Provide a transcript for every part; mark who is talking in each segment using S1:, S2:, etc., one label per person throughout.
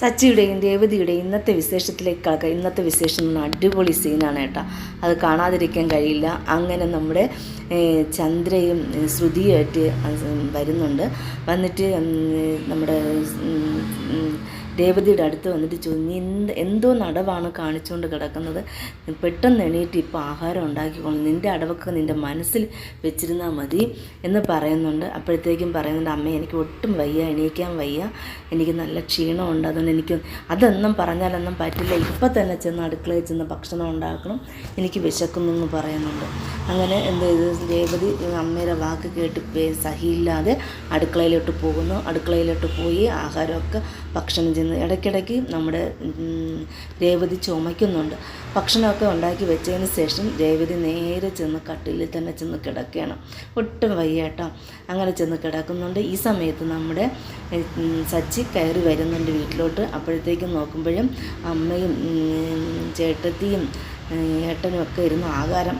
S1: സച്ചിയുടെയും രേവതിയുടെയും ഇന്നത്തെ വിശേഷത്തിലേക്ക് കടക്കാം ഇന്നത്തെ വിശേഷം എന്ന് അടിപൊളി സീനാണ് കേട്ടോ. അത് കാണാതിരിക്കാൻ കഴിയില്ല. അങ്ങനെ നമ്മുടെ ചന്ദ്രയും ശ്രുതിയുമായിട്ട് വരുന്നുണ്ട്. വന്നിട്ട് നമ്മുടെ രേവതിയുടെ അടുത്ത് വന്നിട്ട് ചോദിച്ചു നീ എന്ത് എന്തോ നടവാണ് കാണിച്ചുകൊണ്ട് കിടക്കുന്നത്? പെട്ടെന്ന് എണീറ്റ് ഇപ്പോൾ ആഹാരം ഉണ്ടാക്കിക്കോളും നിന്റെ അടവൊക്കെ നിന്റെ മനസ്സിൽ വെച്ചിരുന്നാൽ മതി എന്ന് പറയുന്നുണ്ട്. അപ്പോഴത്തേക്കും പറയുന്നുണ്ട് അമ്മ എനിക്ക് ഒട്ടും വയ്യ എണീക്കാൻ വയ്യ. എനിക്ക് നല്ല ക്ഷീണമുണ്ട്. അതുകൊണ്ട് എനിക്ക് അതൊന്നും പറഞ്ഞാലൊന്നും പറ്റില്ല. ഇപ്പം തന്നെ ചെന്ന് അടുക്കളയിൽ ചെന്ന് ഭക്ഷണം ഉണ്ടാക്കണം. എനിക്ക് വിശക്കുന്നു എന്ന് പറയുന്നുണ്ട്. അങ്ങനെ എന്ത് രേവതി അമ്മയുടെ വാക്ക് കേട്ട് സഹിയില്ലാതെ അടുക്കളയിലോട്ട് പോകുന്നു. അടുക്കളയിലോട്ട് പോയി ആഹാരമൊക്കെ ഭക്ഷണം ചെയ്യുന്നു ഇടയ്ക്കിടയ്ക്ക് നമ്മുടെ രേവതി ചുമയ്ക്കുന്നുണ്ട്. ഭക്ഷണമൊക്കെ ഉണ്ടാക്കി വെച്ചതിന് ശേഷം രേവതി നേരെ ചെന്ന് കട്ടിലിൽ തന്നെ ചെന്ന് കിടക്കുകയാണ്. ഒട്ടും വയ്യാട്ടോ അങ്ങനെ ചെന്ന് കിടക്കുന്നുണ്ട്. ഈ സമയത്ത് നമ്മുടെ സച്ചി കയറി വരുന്നുണ്ട് വീട്ടിലോട്ട്. അപ്പോഴത്തേക്കും നോക്കുമ്പോഴും അമ്മയും ചേട്ടത്തിയും ഏട്ടനും ഒക്കെ ഇരുന്ന് ആഹാരം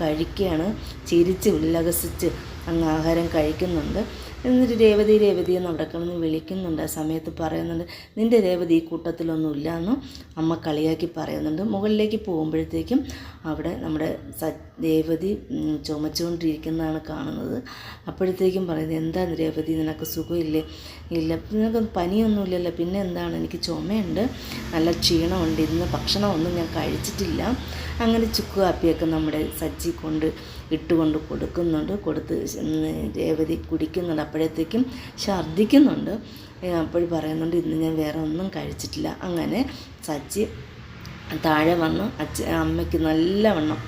S1: കഴിക്കുകയാണ്. ചിരിച്ച് ഉല്ലസിച്ച് അങ്ങ് ആഹാരം കഴിക്കുന്നുണ്ട്. എന്നിട്ട് രേവതി രേവതി എന്ന് അവിടെ കിടന്ന് വിളിക്കുന്നുണ്ട്. ആ സമയത്ത് പറയുന്നുണ്ട് നിന്റെ രേവതി ഈ കൂട്ടത്തിലൊന്നും ഇല്ല എന്ന് അമ്മ കളിയാക്കി പറയുന്നുണ്ട്. മുകളിലേക്ക് പോകുമ്പോഴത്തേക്കും അവിടെ നമ്മുടെ സ രേവതി ചുമച്ചുകൊണ്ടിരിക്കുന്നതാണ് കാണുന്നത്. അപ്പോഴത്തേക്കും പറയുന്നത് എന്താ രേവതി നിനക്ക് സുഖമില്ലേ? ഇല്ല നിനക്ക് പനിയൊന്നുമില്ലല്ലോ. പിന്നെ എന്താണ്? എനിക്ക് ചുമയുണ്ട്. നല്ല ക്ഷീണമുണ്ട്. ഇന്ന് ഭക്ഷണമൊന്നും ഞാൻ കഴിച്ചിട്ടില്ല. അങ്ങനെ ചുക്ക് കാപ്പിയൊക്കെ നമ്മുടെ സജ്ജി കൊണ്ട് ഇട്ടുകൊണ്ട് കൊടുക്കുന്നുണ്ട്. കൊടുത്ത് രേവതി കുടിക്കുന്നുണ്ട്. അപ്പോഴത്തേക്കും ഛർദ്ദിക്കുന്നുണ്ട്. അപ്പോൾ പറയുന്നുണ്ട് ഇന്ന് ഞാൻ വേറെ ഒന്നും കഴിച്ചിട്ടില്ല. അങ്ങനെ സജ്ജി താഴെ വന്ന് അച്ഛ അമ്മയ്ക്ക് നല്ലവണ്ണം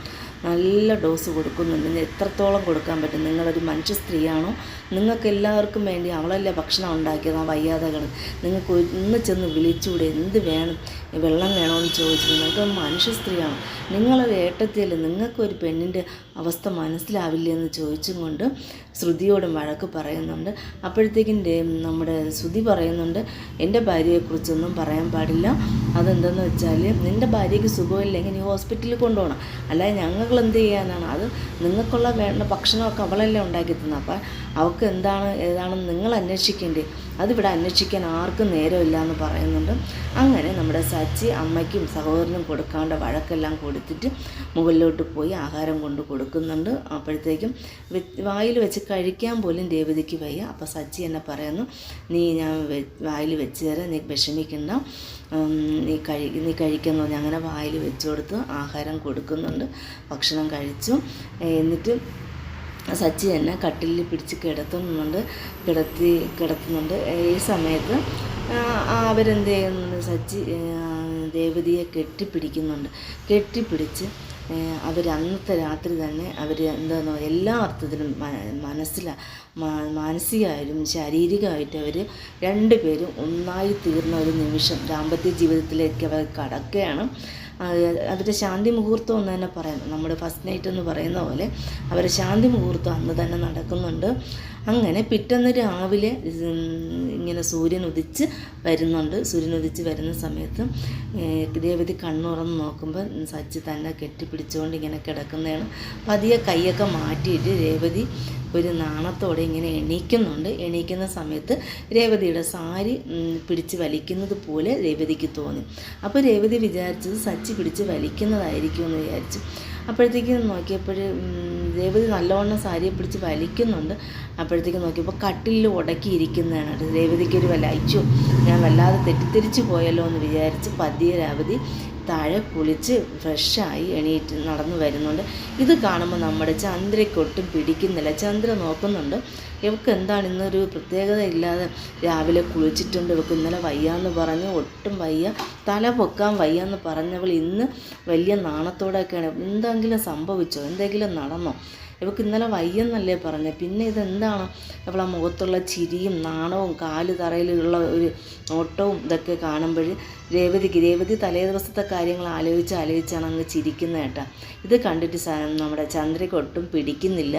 S1: നല്ല ഡോസ് കൊടുക്കുന്നുണ്ട്. എത്രത്തോളം കൊടുക്കാൻ പറ്റും? നിങ്ങളൊരു മനുഷ്യ സ്ത്രീയാണോ? നിങ്ങൾക്ക് എല്ലാവർക്കും വേണ്ടി അവളല്ലേ ഭക്ഷണം ഉണ്ടാക്കിയത്? ആ വയ്യാതകൾ നിങ്ങൾക്ക് ഒന്ന് ചെന്ന് വിളിച്ചുകൂടെ എന്ത് വേണം? വെള്ളം വേണമെന്ന് ചോദിച്ചു. നിങ്ങൾക്ക് മനുഷ്യ സ്ത്രീയാണ്. നിങ്ങൾ ഏട്ടത്തിയല്ലേ നിങ്ങൾക്കൊരു പെണ്ണിന്റെ അവസ്ഥ മനസ്സിലാവില്ല എന്ന് ചോദിച്ചും കൊണ്ട് ശ്രുതിയോടും വഴക്ക് പറയുന്നുണ്ട്. അപ്പോഴത്തേക്കും നമ്മുടെ ശ്രുതി പറയുന്നുണ്ട് എന്റെ ഭാര്യയെക്കുറിച്ചൊന്നും പറയാൻ പാടില്ല. അതെന്തെന്ന് വെച്ചാൽ നിന്റെ ഭാര്യയ്ക്ക് സുഖമില്ലെങ്കിൽ നീ ഹോസ്പിറ്റലിൽ കൊണ്ടുപോകണം. അല്ലാതെ ഞങ്ങൾ എന്ത് ചെയ്യാനാണ്? അത് നിങ്ങൾക്കുള്ള വേണ്ട ഭക്ഷണമൊക്കെ അവളല്ലേ ഉണ്ടാക്കി തന്നത് അപ്പം അവൾക്ക് എന്താണ് ഏതാണെന്ന് നിങ്ങൾ അന്വേഷിക്കേണ്ടേ അതിവിടെ അന്വേഷിക്കാൻ ആർക്കും നേരമില്ല എന്ന് പറയുന്നുണ്ട്. അങ്ങനെ നമ്മുടെ സച്ചി അമ്മയ്ക്കും സഹോദരനും കൊടുക്കാണ്ട വഴക്കെല്ലാം കൊടുത്തിട്ട് മുകളിലോട്ട് പോയി ആഹാരം കൊണ്ട് കൊടുക്കുന്നുണ്ട്. അപ്പോഴത്തേക്കും വായിൽ വെച്ച് കഴിക്കാൻ പോലും രേവതിക്ക് വയ്യ. അപ്പോൾ സച്ചി എന്നെ പറയുന്നു നീ ഞാൻ വായിൽ വെച്ച് തരാം. നീ വിഷമിക്കണ്ട. നീ കഴി നീ കഴിക്കുന്നു ഞാൻ അങ്ങനെ വായിൽ വെച്ച് കൊടുത്ത് ആഹാരം കൊടുക്കുന്നുണ്ട്. ഭക്ഷണം കഴിച്ചു. എന്നിട്ട് സച്ചി എന്നെ കട്ടിലിൽ പിടിച്ച് കിടത്തുന്നുണ്ട് കിടത്തി കിടത്തുന്നുണ്ട്. ഈ സമയത്ത് അവരെന്ത് ചെയ്യുന്നുണ്ട്? സച്ചി ദേവതിയെ കെട്ടിപ്പിടിക്കുന്നുണ്ട്. കെട്ടിപ്പിടിച്ച് അവർ അന്നത്തെ രാത്രി തന്നെ അവർ എന്താണെന്നോ എല്ലാ അർത്ഥത്തിലും മനസ്സിലാണ് മാനസികമായാലും ശാരീരികമായിട്ട് അവർ രണ്ടുപേരും ഒന്നായി തീർന്ന ഒരു നിമിഷം ദാമ്പത്യ ജീവിതത്തിലേക്ക് അവർ കടക്കുകയാണ്. അവരുടെ ശാന്തി മുഹൂർത്തം എന്ന് തന്നെ പറയാം. നമ്മുടെ ഫസ്റ്റ് നൈറ്റ് എന്ന് പറയുന്ന പോലെ അവരുടെ ശാന്തി മുഹൂർത്തം അന്ന് തന്നെ നടക്കുന്നുണ്ട്. അങ്ങനെ പിറ്റേന്ന് രാവിലെ ഇങ്ങനെ സൂര്യൻ ഉദിച്ച് വരുന്നുണ്ട്. സൂര്യൻ ഉദിച്ച് വരുന്ന സമയത്ത് ദേവതി കണ്ണുറന്ന് നോക്കുമ്പോൾ സച്ചി തന്നെ കെട്ടിപ്പിടിച്ചുകൊണ്ട് ഇങ്ങനെ കിടക്കുന്നതാണ്. പതിയെ കൈയൊക്കെ മാറ്റിയിട്ട് രേവതി ഒരു നാണത്തോടെ ഇങ്ങനെ എണീക്കുന്നുണ്ട്. എണീക്കുന്ന സമയത്ത് രേവതിയുടെ സാരി പിടിച്ച് വലിക്കുന്നത് പോലെ രേവതിക്ക് തോന്നി. അപ്പോൾ രേവതി വിചാരിച്ചത് സച്ചി പിടിച്ച് വലിക്കുന്നതായിരിക്കും എന്ന് വിചാരിച്ചു. അപ്പോഴത്തേക്കും നോക്കിയപ്പോൾ രേവതി നല്ലവണ്ണം സാരിയെ പിടിച്ച് വലിക്കുന്നുണ്ട്. അപ്പോഴത്തേക്കും നോക്കിയപ്പോൾ കട്ടിലിൽ ഉടക്കിയിരിക്കുന്നതാണ്. രേവതിക്ക് ഒരു വല്ല അയച്ചു ഞാൻ വല്ലാതെ തെറ്റിദ്ധരിച്ചു പോയല്ലോ എന്ന് വിചാരിച്ച് പതിയെ രേവതി താഴെ കുളിച്ച് ഫ്രഷായി എണീറ്റ് നടന്നു വരുന്നുണ്ട്. ഇത് കാണുമ്പോൾ നമ്മുടെ ചന്ദ്രയ്ക്കൊട്ടും പിടിക്കുന്നില്ല. ചന്ദ്ര നോക്കുന്നുണ്ട്. ഇവൾക്ക് എന്താണ് ഇന്നൊരു പ്രത്യേകത ഇല്ലാതെ രാവിലെ കുളിച്ചിട്ടുണ്ട്. ഇവൾക്ക് ഇന്നലെ വയ്യാന്ന് പറഞ്ഞ് ഒട്ടും വയ്യ. തല പൊക്കാൻ വയ്യാന്ന് പറഞ്ഞവൾ ഇന്ന് വലിയ നാണത്തോടെയൊക്കെയാണ്. എന്തെങ്കിലും സംഭവിച്ചോ? എന്തെങ്കിലും നടന്നോ? ഇവൾക്ക് ഇന്നലെ വയ്യെന്നല്ലേ പറഞ്ഞത് പിന്നെ ഇതെന്താണ്? ഇവളെ മുഖത്തുള്ള ചിരിയും നാണവും കാൽ തറയിലുള്ള ഒരു ഓട്ടവും ഇതൊക്കെ കാണുമ്പോൾ രേവതിക്ക് രേവതി തലേ ദിവസത്തെ കാര്യങ്ങൾ ആലോചിച്ച് ആലോചിച്ചാണ് അങ്ങ് ചിരിക്കുന്നത് കേട്ടോ. ഇത് കണ്ടിട്ട് നമ്മുടെ ചന്ദ്രയ്ക്ക് ഒട്ടും പിടിക്കുന്നില്ല.